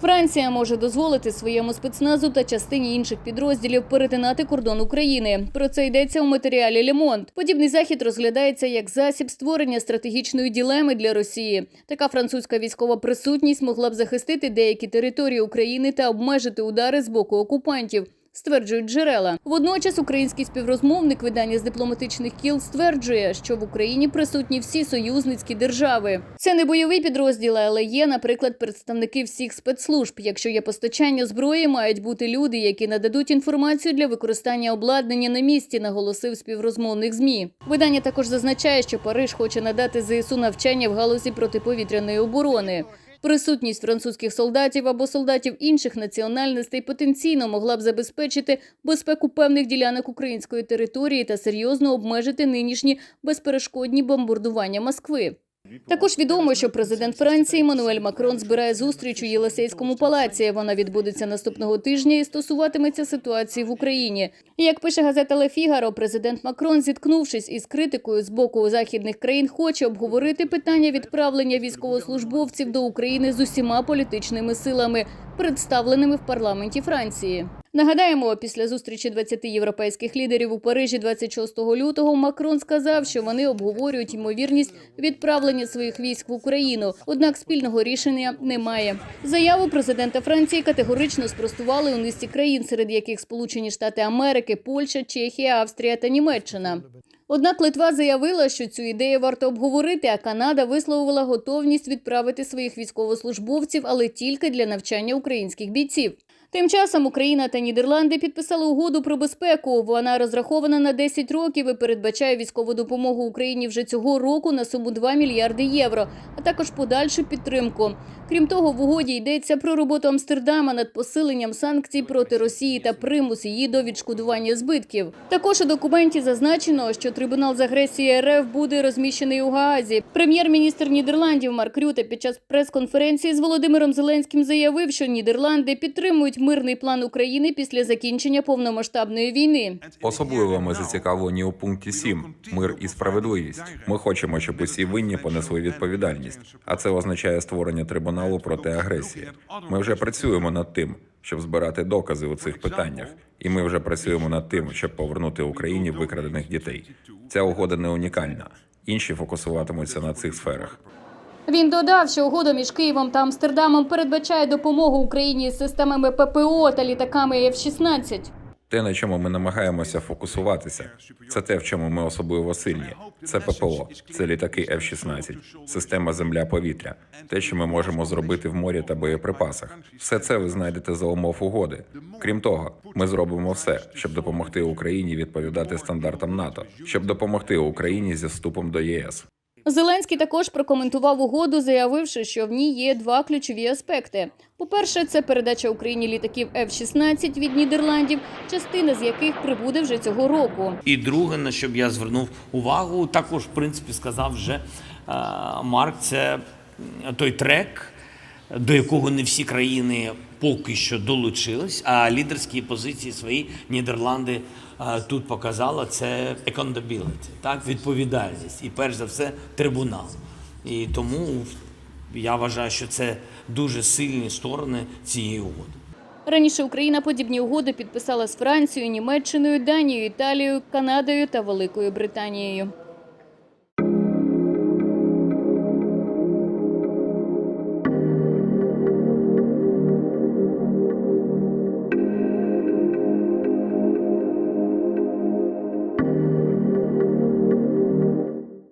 Франція може дозволити своєму спецназу та частині інших підрозділів перетинати кордон України. Про це йдеться у матеріалі Лемонт. Подібний захід розглядається як засіб створення стратегічної ділеми для Росії. Така французька військова присутність могла б захистити деякі території України та обмежити удари з боку окупантів. Стверджують джерела. Водночас український співрозмовник видання з дипломатичних кіл стверджує, що в Україні присутні всі союзницькі держави. Це не бойові підрозділи, але є, наприклад, представники всіх спецслужб. Якщо є постачання зброї, мають бути люди, які нададуть інформацію для використання обладнання на місці, наголосив співрозмовник змі. Видання також зазначає, що Париж хоче надати ЗСУ навчання в галузі протиповітряної оборони. Присутність французьких солдатів або солдатів інших національностей потенційно могла б забезпечити безпеку певних ділянок української території та серйозно обмежити нинішні безперешкодні бомбардування Москви. Також відомо, що президент Франції Мануель Макрон збирає зустріч у Єлисейському палаці. Вона відбудеться наступного тижня і стосуватиметься ситуації в Україні. Як пише газета «Ле Фігаро», президент Макрон, зіткнувшись із критикою з боку західних країн, хоче обговорити питання відправлення військовослужбовців до України з усіма політичними силами, представленими в парламенті Франції. Нагадаємо, після зустрічі 20 європейських лідерів у Парижі 26 лютого Макрон сказав, що вони обговорюють ймовірність відправлення своїх військ в Україну. Однак спільного рішення немає. Заяву президента Франції категорично спростували у низці країн, серед яких Сполучені Штати Америки, Польща, Чехія, Австрія та Німеччина. Однак Литва заявила, що цю ідею варто обговорити, а Канада висловила готовність відправити своїх військовослужбовців, але тільки для навчання українських бійців. Тим часом Україна та Нідерланди підписали угоду про безпеку. Вона розрахована на 10 років і передбачає військову допомогу Україні вже цього року на суму 2 мільярди євро, а також подальшу підтримку. Крім того, в угоді йдеться про роботу Амстердама над посиленням санкцій проти Росії та примус її до відшкодування збитків. Також у документі зазначено, що трибунал з агресії РФ буде розміщений у Гаазі. Прем'єр-міністр Нідерландів Марк Рюте під час прес-конференції з Володимиром Зеленським заявив, що Нідерланди підтримують мирний план України після закінчення повномасштабної війни. Особливо ми зацікавлені у пункті 7 – мир і справедливість. Ми хочемо, щоб усі винні понесли відповідальність, а це означає створення трибуналу проти агресії. Ми вже працюємо над тим, щоб збирати докази у цих питаннях, і ми вже працюємо над тим, щоб повернути Україні викрадених дітей. Ця угода не унікальна. Інші фокусуватимуться на цих сферах. Він додав, що угода між Києвом та Амстердамом передбачає допомогу Україні з системами ППО та літаками F-16. Те, на чому ми намагаємося фокусуватися, це те, в чому ми особливо сильні. Це ППО, це літаки F-16, система земля-повітря, те, що ми можемо зробити в морі та боєприпасах. Все це ви знайдете за умов угоди. Крім того, ми зробимо все, щоб допомогти Україні відповідати стандартам НАТО, щоб допомогти Україні зі вступом до ЄС. Зеленський також прокоментував угоду, заявивши, що в ній є два ключові аспекти. По-перше, це передача Україні літаків F-16 від Нідерландів, частина з яких прибуде вже цього року. І друге, на що б я звернув увагу, також в принципі сказав вже е, Марк, це той трек, до якого не всі країни поки що долучились, а лідерські позиції свої Нідерланди е, тут показала це accountability, так, відповідальність і перш за все трибунал. І тому я вважаю, що це дуже сильні сторони цієї угоди. Раніше Україна подібні угоди підписала з Францією, Німеччиною, Данією, Італією, Канадою та Великою Британією.